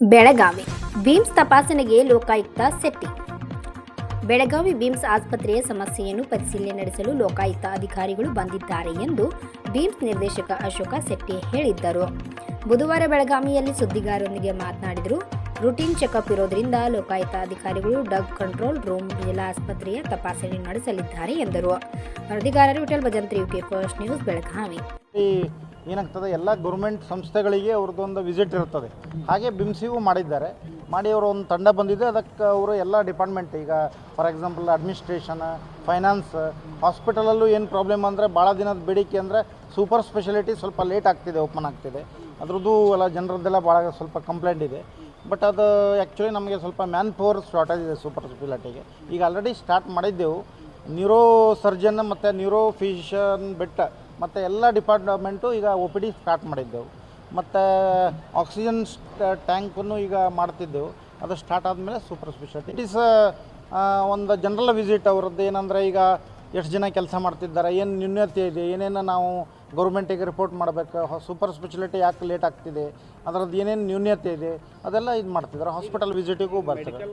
Belagavi beans ತಪಾಸಣೆಗೆ Lokayukta Setty. Belagavi beans ಆಸ್ಪತ್ರೆಯ ಸಮಸ್ಯೆಯನ್ನು ಪರಿಶೀಲನೆ ನಡೆಸಲು ಲೋಕಾಯುಕ್ತ ಅಧಿಕಾರಿಗಳು ಬಂದಿದ್ದಾರೆ ಎಂದು ಬೀಮ್ಸ್ ನಿರ್ದೇಶಕ ಅಶೋಕ ಶೆಟ್ಟಿ ಹೇಳಿದ್ದರು. ಬುಧವಾರ ಬೆಳಗಾವಿಯಲ್ಲಿ ಸುದ್ದಿಗಾರರೊಂದಿಗೆ ಮಾತನಾಡಿದರು, ರುಟೀನ್ ಚೆಕಪ್ ಇರೋದರಿಂದ ಲೋಕಾಯುಕ್ತ ಅಧಿಕಾರಿಗಳು ಡಗ್ ಕಂಟ್ರೋಲ್ ರೂಮ್, ಜಿಲ್ಲಾ ಆಸ್ಪತ್ರೆಯ ತಪಾಸಣೆ ನಡೆಸಲಿದ್ದಾರೆ ಎಂದರು. ವರದಿಗಾರರು Vithal Bhajantri, UK first news, Belagavi. ಏನಾಗ್ತದೆ, ಎಲ್ಲ ಗೌರ್ಮೆಂಟ್ ಸಂಸ್ಥೆಗಳಿಗೆ ಅವ್ರದ್ದೊಂದು ವಿಸಿಟ್ ಇರ್ತದೆ. ಹಾಗೆ ಬಿಮ್ಸಿಗೂ ಮಾಡಿದ್ದಾರೆ. ಮಾಡಿ ಅವರು ಒಂದು ತಂಡ ಬಂದಿದೆ. ಅದಕ್ಕೆ ಅವರು ಎಲ್ಲ ಡಿಪಾರ್ಟ್ಮೆಂಟ್ ಈಗ ಫಾರ್ ಎಕ್ಸಾಂಪಲ್ ಅಡ್ಮಿನಿಸ್ಟ್ರೇಷನ್ ಫೈನಾನ್ಸ್ ಹಾಸ್ಪಿಟಲಲ್ಲೂ ಏನು ಪ್ರಾಬ್ಲಮ್ ಅಂದರೆ ಭಾಳ ದಿನದ ಬೇಡಿಕೆ ಅಂದರೆ ಸೂಪರ್ ಸ್ಪೆಷಾಲಿಟಿ ಸ್ವಲ್ಪ ಲೇಟ್ ಆಗ್ತಿದೆ ಓಪನ್ ಆಗ್ತಿದೆ. ಅದ್ರದ್ದು ಎಲ್ಲ ಜನರದ್ದೆಲ್ಲ ಭಾಳ ಸ್ವಲ್ಪ ಕಂಪ್ಲೇಂಟ್ ಇದೆ. ಬಟ್ ಅದು ಆ್ಯಕ್ಚುಲಿ ನಮಗೆ ಸ್ವಲ್ಪ ಮ್ಯಾನ್ ಪವರ್ ಶಾರ್ಟೇಜ್ ಇದೆ ಸೂಪರ್ ಸ್ಪೆಷಾಲಿಟಿಗೆ ಈಗ ಆಲ್ರೆಡಿ ಸ್ಟಾರ್ಟ್ ಮಾಡಿದ್ದೆವು. ನ್ಯೂರೋ ಸರ್ಜನ್ ಮತ್ತು ನ್ಯೂರೋ ಫಿಸಿಷನ್ ಬಿಟ್ಟ ಮತ್ತು ಎಲ್ಲ ಡಿಪಾರ್ಟ್ಮೆಂಟು ಈಗ ಒ ಪಿ ಡಿ ಸ್ಟಾರ್ಟ್ ಮಾಡಿದ್ದೆವು. ಮತ್ತು ಆಕ್ಸಿಜನ್ ಟ್ಯಾಂಕನ್ನು ಈಗ ಮಾಡ್ತಿದ್ದೆವು. ಅದು ಸ್ಟಾರ್ಟ್ ಆದಮೇಲೆ ಸೂಪರ್ ಸ್ಪೆಷಾಲಿಟಿ ಇಟ್ ಇಸ್ ಒಂದು ಜನರಲ್ ವಿಸಿಟ್ ಅವ್ರದ್ದು ಏನಂದರೆ ಈಗ ಎಷ್ಟು ಜನ ಕೆಲಸ ಮಾಡ್ತಿದ್ದಾರೆ, ಏನು ನ್ಯೂನ್ಯತೆ ಇದೆ, ಏನೇನು ನಾವು ಗೌರ್ಮೆಂಟಿಗೆ ರಿಪೋರ್ಟ್ ಮಾಡಬೇಕು ಸೂಪರ್ ಸ್ಪೆಷಾಲಿಟಿ ಯಾಕೆ ಲೇಟ್ ಆಗ್ತಿದೆ, ಅದರದ್ದು ಏನೇನು ನ್ಯೂನ್ಯತೆ ಇದೆ, ಅದೆಲ್ಲ ಇದು ಮಾಡ್ತಿದ್ದಾರೆ. ಹಾಸ್ಪಿಟಲ್ ವಿಸಿಟಿಗೂ ಬರ್ತಾರೆ